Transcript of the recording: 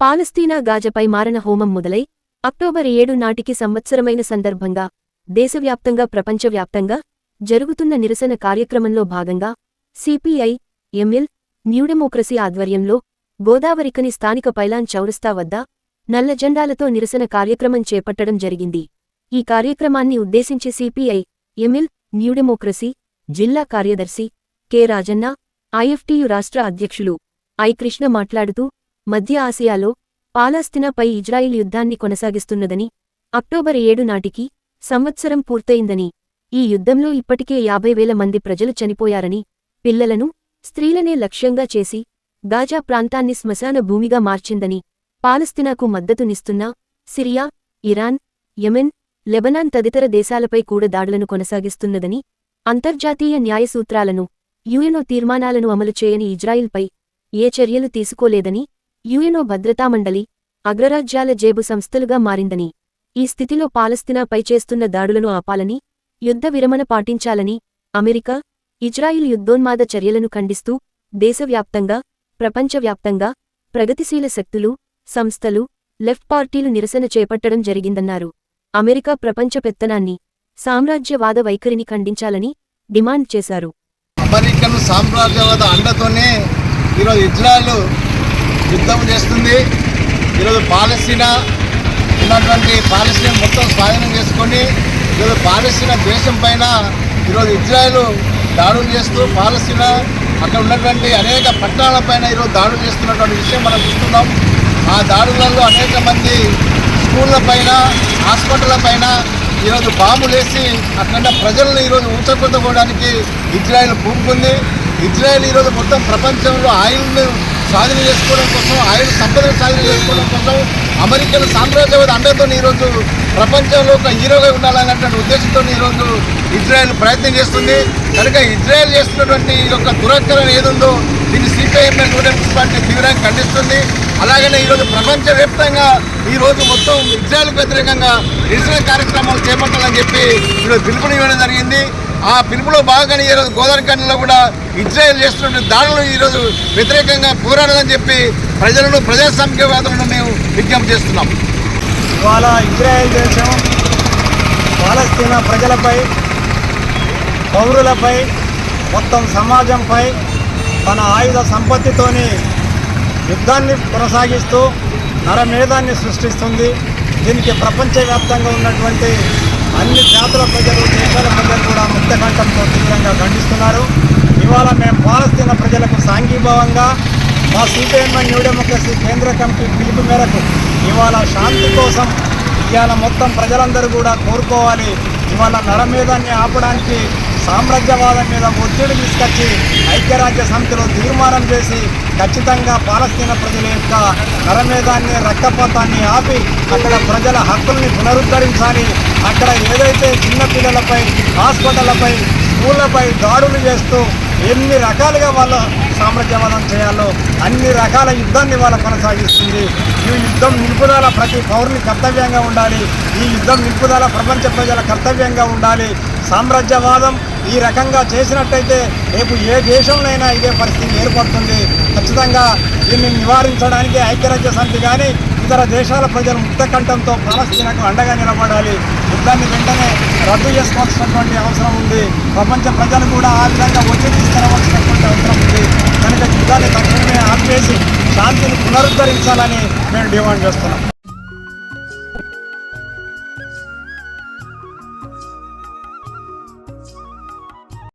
పాలస్తీనా గాజపై మారణ హోమం మొదలై అక్టోబర్ ఏడు నాటికి సంవత్సరమైన సందర్భంగా దేశవ్యాప్తంగా ప్రపంచవ్యాప్తంగా జరుగుతున్న నిరసన కార్యక్రమంలో భాగంగా సిపిఐ ఎంఎల్ న్యూడెమోక్రసీ ఆధ్వర్యంలో గోదావరికని స్థానిక పైలాన్ చౌరస్తా వద్ద నల్ల జెండాలతో నిరసన కార్యక్రమం చేపట్టడం జరిగింది. ఈ కార్యక్రమాన్ని ఉద్దేశించి సిపిఐ ఎంఎల్ న్యూడెమోక్రసీ జిల్లా కార్యదర్శి కె రాజన్న ఐఎఫ్టియు రాష్ట్ర అధ్యక్షులు ఐ కృష్ణ మాట్లాడుతూ మధ్య ఆసియాలో పాలస్తీనాపై ఇజ్రాయిల్ యుద్ధాన్ని కొనసాగిస్తున్నదని అక్టోబర్ ఏడు నాటికి సంవత్సరం పూర్తయిందని ఈ యుద్ధంలో ఇప్పటికే యాభై వేల మంది ప్రజలు చనిపోయారని పిల్లలను స్త్రీలనే లక్ష్యంగా చేసి గాజా ప్రాంతాన్ని శ్మశాన భూమిగా మార్చిందని పాలస్తీనాకు మద్దతునిస్తున్న సిరియా ఇరాన్ యెమెన్ లెబనాన్ తదితర దేశాలపై కూడా దాడులను కొనసాగిస్తున్నదని అంతర్జాతీయ న్యాయ సూత్రాలను యుఎన్ఓ తీర్మానాలను అమలు చేయని ఇజ్రాయిల్పై ఏ చర్యలు తీసుకోలేదని యుఎన్ఓ భద్రతామండలి అగ్రరాజ్యాల జేబు సంస్థలుగా మారిందని ఈ స్థితిలో పాలస్తీనాపై చేస్తున్న దాడులను ఆపాలని యుద్ధ విరమణ పాటించాలని అమెరికా ఇజ్రాయిల్ యుద్ధోన్మాద చర్యలను ఖండిస్తూ దేశవ్యాప్తంగా ప్రపంచవ్యాప్తంగా ప్రగతిశీల శక్తులు సంస్థలు లెఫ్ట్ పార్టీలు నిరసన చేపట్టడం జరిగిందన్నారు. అమెరికా ప్రపంచ పెత్తనాన్ని సామ్రాజ్యవాద వైఖరిని ఖండించాలని డిమాండ్ చేశారు. అమెరికన్ సామ్రాజ్యవాద అండతోనే ఈరోజు ఇజ్రాయెల్ యుద్ధం చేస్తుంది. ఈరోజు పాలస్తీనా ఉన్నటువంటి పాలస్తీనా మొత్తం స్వాధీనం చేసుకొని ఈరోజు పాలస్తీనా దేశం పైన ఈరోజు ఇజ్రాయెల్ దాడులు చేస్తూ పాలస్తీనా అక్కడ ఉన్నటువంటి అనేక పట్టణాలపైన ఈరోజు దాడులు చేస్తున్నటువంటి విషయం మనం చూస్తున్నాం. ఆ దాడులలో అనేక మంది స్కూళ్ళ పైన హాస్పిటళ్ళ పైన ఈరోజు బాంబులేసి అక్కడ ప్రజలను ఈరోజు ఊచకొద్దకోవడానికి ఇజ్రాయెల్ పూనుకుంది. ఇజ్రాయెల్ ఈరోజు మొత్తం ప్రపంచంలో ఆయిల్ను సాధన చేసుకోవడం కోసం ఆయన సంపదను సాధన చేసుకోవడం కోసం అమెరికన్ సామ్రాజ్యవాద అండతో ఈరోజు ప్రపంచంలో ఒక హీరోగా ఉండాలన్నటువంటి ఉద్దేశంతో ఈరోజు ఇజ్రాయెల్ ప్రయత్నం చేస్తుంది. కనుక ఇజ్రాయెల్ చేస్తున్నటువంటి ఈ యొక్క దురకరణ ఏదుందో దీన్ని సిపిఐఎం నూడెమ్స్ మున్సిపాలిటీ తీవ్రంగా ఖండిస్తుంది. అలాగనే ఈరోజు ప్రపంచవ్యాప్తంగా ఈరోజు మొత్తం ఇజ్రాయల్కు వ్యతిరేకంగా నిరసన కార్యక్రమాలు చేపట్టాలని చెప్పి ఈరోజు పిలుపునివ్వడం జరిగింది. ఆ పిలుపులో భాగంగానే ఈరోజు గోదావరిఖండంలో కూడా ఇజ్రాయెల్ చేస్తున్న దాడులు ఈరోజు వ్యతిరేకంగా పోరాడదని చెప్పి ప్రజలను ప్రజాస్వామ్యవాదులను మేము విజ్ఞప్తి చేస్తున్నాం. ఇవాళ ఇజ్రాయెల్ దేశం పాలస్తీనా ప్రజలపై పౌరులపై మొత్తం సమాజంపై తన ఆయుధ సంపత్తితోని యుద్ధాన్ని కొనసాగిస్తూ నరమేధాన్ని సృష్టిస్తుంది. దీనికి ప్రపంచవ్యాప్తంగా ఉన్నటువంటి అన్ని జాతుల ప్రజలు దేశాల ప్రజలు కూడా ముక్తకంఠంతో తీవ్రంగా ఖండిస్తున్నారు. ఇవాళ మేము పాలస్తీన ప్రజలకు సాంఘీభావంగా మా సిపిఎం న్యూ డెమోక్రసీ కేంద్ర కమిటీ పిలుపు మేరకు ఇవాళ శాంతి కోసం ఇవాళ మొత్తం ప్రజలందరూ కూడా కోరుకోవాలి. ఇవాళ నరమేధాన్ని ఆపడానికి సామ్రాజ్యవాదం మీద ఒత్తిడి తీసుకొచ్చి ఐక్యరాజ్య సమితిలో తీర్మానం చేసి ఖచ్చితంగా పాలస్తీన ప్రజల యొక్క నరమేధాన్ని రక్తపాతాన్ని ఆపి అక్కడ ప్రజల హక్కుల్ని పునరుద్ధరించాలి. అక్కడ ఏదైతే చిన్నపిల్లలపై హాస్పిటళ్ళపై స్కూళ్ళపై దాడులు చేస్తూ ఎన్ని రకాలుగా వాళ్ళ సామ్రాజ్యవాదం చేయాలో అన్ని రకాల యుద్ధాన్ని వాళ్ళ కొనసాగిస్తుంది. ఈ యుద్ధం నిలుపుదల ప్రతి పౌరుని కర్తవ్యంగా ఉండాలి. ఈ యుద్ధం నిలుపుదల ప్రపంచ ప్రజల కర్తవ్యంగా ఉండాలి. సామ్రాజ్యవాదం ఈ రకంగా చేసినట్టయితే రేపు ఏ దేశంలోనైనా ఇదే పరిస్థితి ఏర్పడుతుంది. ఖచ్చితంగా దీన్ని నివారించడానికి ఐక్యరాజ్య సమితి కానీ ఇతర దేశాల ప్రజలు ముక్తకంఠంతో పాలస్తీనాకు అండగా నిలబడాలి. యుద్ధాన్ని వెంటనే రద్దు చేసుకోవాల్సినటువంటి అవసరం ఉంది. ప్రపంచ ప్రజలు కూడా ఆ విధంగా ఒత్తిడి తీసుకురావాల్సినటువంటి అవసరం ఉంది. కనుక యుద్ధాన్ని తక్షణమే ఆపేసి శాంతిని పునరుద్ధరించాలని మేము డిమాండ్ చేస్తున్నాం.